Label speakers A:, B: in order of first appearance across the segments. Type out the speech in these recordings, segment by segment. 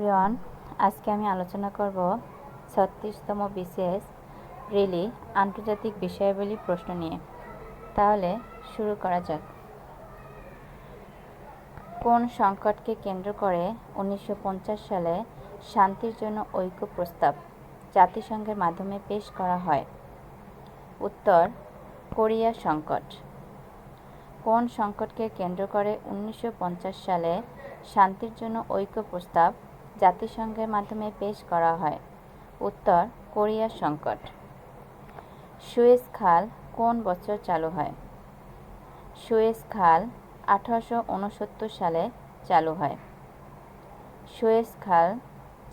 A: Everyone আজকে আমি আলোচনা করব ছত্রিশতম বিশেষ রিলি আন্তর্জাতিক বিষয়াবলী প্রশ্ন নিয়ে। তাহলে শুরু করা যাক। কোন সংকটকে কেন্দ্র করে উনিশশো পঞ্চাশ সালে শান্তির জন্য ঐক্য প্রস্তাব জাতিসংঘের মাধ্যমে পেশ করা হয়? উত্তর, কোরিয়া সংকট। কোন সংকটকে কেন্দ্র করে উনিশশো পঞ্চাশ সালে শান্তির জন্য ঐক্য প্রস্তাব জাতিসংঘের মাধ্যমে পেশ করা হয়। উত্তর কোরিয়া সংকট। সুয়েজ খাল কোন বছর চালু হয়? সুয়েজ খাল আঠারোশো উনসত্তর সালে চালু হয়। সুয়েজ খাল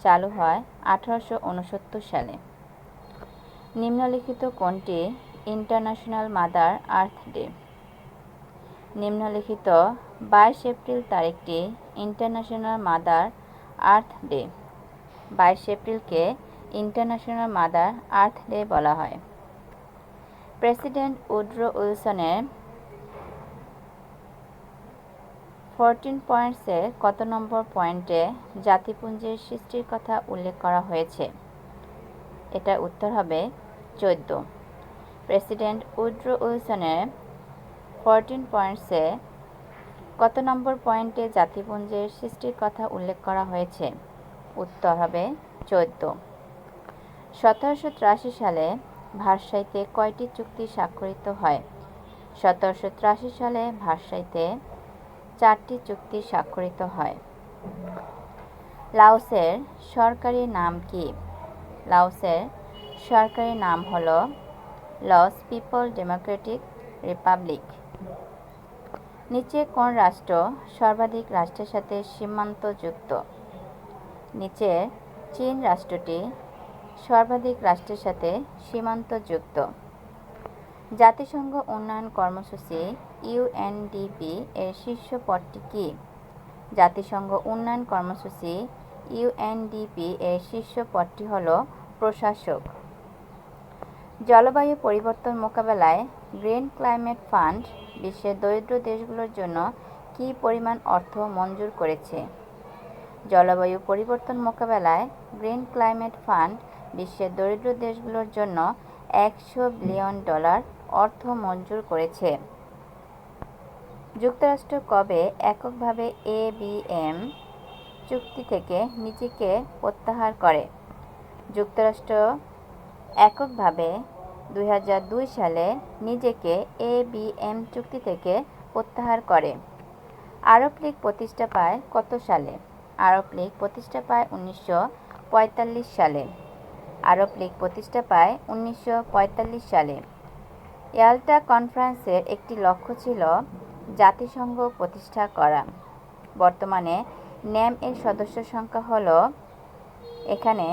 A: চালু হয় আঠারোশো উনসত্তর সালে। নিম্নলিখিত কোনটি ইন্টারন্যাশনাল মাদার আর্থ ডে? নিম্নলিখিত বাইশ এপ্রিল তারিখটি ইন্টারন্যাশনাল মাদার আর্থ ডে। বাইশ এপ্রিলকে ইন্টারন্যাশনাল মাদার আর্থ ডে বলা হয়। প্রেসিডেন্ট উড্রো উইলসনের ফোরটিন পয়েন্টসে কত নম্বর পয়েন্টে জাতিপুঞ্জের সৃষ্টির কথা উল্লেখ করা হয়েছে? এটা উত্তর হবে চোদ্দ। প্রেসিডেন্ট উড্রো উইলসনের ফোরটিন পয়েন্টসে কত নম্বর পয়েন্টে জাতিপুঞ্জের সৃষ্টির কথা উল্লেখ করা হয়েছে? উত্তর হবে চোদ্দ। সতেরোশো তিরাশি সালে ভারসাইতে কয়টি চুক্তি স্বাক্ষরিত হয়? সতেরোশো তিরাশি সালে ভারসাইতে চারটি চুক্তি স্বাক্ষরিত হয়। লাওসের সরকারি নাম কি? লাওসের সরকারি নাম হল লস পিপল ডেমোক্রেটিক রিপাবলিক। নিচে কোন রাষ্ট্র সর্বাধিক রাষ্ট্রের সাথে সীমান্ত যুক্ত নিচে চীন রাষ্ট্রটি সর্বাধিক রাষ্ট্রের সাথে সীমান্ত যুক্ত জাতিসংঘ উন্নয়ন কর্মসূচি ইউএনডিপি এর শীর্ষ পদটি কি? জাতিসংঘ উন্নয়ন কর্মসূচি ইউএনডিপি এর শীর্ষ পদটি হল প্রশাসক। জলবায়ু পরিবর্তন মোকাবেলায় গ্রিন ক্লাইমেট ফান্ড বিশ্বের দরিদ্র দেশগুলোর জন্য কী পরিমাণ অর্থ মঞ্জুর করেছে? জলবায়ু পরিবর্তন মোকাবেলায় গ্রিন ক্লাইমেট ফান্ড বিশ্বের দরিদ্র দেশগুলোর জন্য একশো বিলিয়ন ডলার অর্থ মঞ্জুর করেছে। যুক্তরাষ্ট্র কবে এককভাবে এ বি এম চুক্তি থেকে নিজেকে প্রত্যাহার করে? যুক্তরাষ্ট্র এককভাবে দুই হাজার দুই সালে নিজেকে এ বি এম চুক্তি থেকে প্রত্যাহার করে। আরব লীগ প্রতিষ্ঠা পায় কত সালে? আরব লীগ প্রতিষ্ঠা পায় উনিশশো পঁয়তাল্লিশ সালে। আরব লীগ প্রতিষ্ঠা পায় উনিশশো পঁয়তাল্লিশ সালে। ইয়াল্টা কনফারেন্সের একটি লক্ষ্য ছিল জাতিসংঘ প্রতিষ্ঠা করা। বর্তমানে ন্যাম এর সদস্য সংখ্যা হল এখানে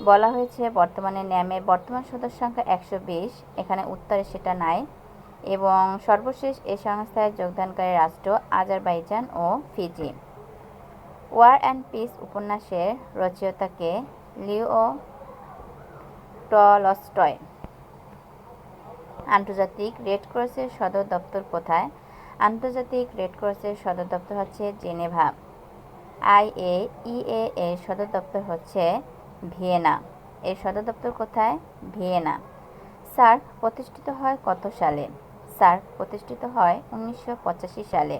A: বলা হয়েছে বর্তমানে ন্যামের বর্তমান সদস্য সংখ্যা একশো বিশ, এখানে উত্তরে সেটা নাই। এবং সর্বশেষ এই সংস্থায় যোগদানকারী রাষ্ট্র আজারবাইজান ও ফিজি। ওয়ার অ্যান্ড পিস উপন্যাসের রচয়িতাকে লিও টলস্টয়। আন্তর্জাতিক রেড ক্রসের সদর দপ্তর কোথায়? আন্তর্জাতিক রেড ক্রসের সদর দপ্তর হচ্ছে জেনেভা। আইএ ইএ এর সদর দপ্তর হচ্ছে ভিয়েনা। এর সদর দপ্তর কোথায়? ভিয়েনা। সার্ক প্রতিষ্ঠিত হয় কত সালে? সার্ক প্রতিষ্ঠিত হয় উনিশশো পঁচাশি সালে।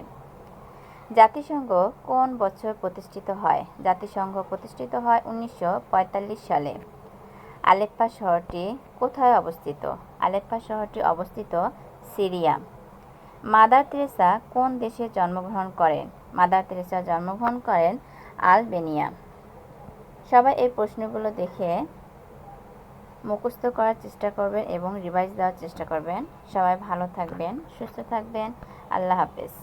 A: জাতিসংঘ কোন বছর প্রতিষ্ঠিত হয়? জাতিসংঘ প্রতিষ্ঠিত হয় উনিশশো পঁয়তাল্লিশ সালে। আলেপ্পা শহরটি কোথায় অবস্থিত? আলেপ্পা শহরটি অবস্থিত সিরিয়া। মাদার তেরেসা কোন দেশে জন্মগ্রহণ করেন? মাদার তেরেসা জন্মগ্রহণ করেন আলবেনিয়া। সবাই এই প্রশ্নগুলো দেখে মুখস্থ করার চেষ্টা করবেন এবং রিভাইজ দেওয়ার চেষ্টা করবেন। সবাই ভালো থাকবেন, সুস্থ থাকবেন। আল্লাহ হাফেজ।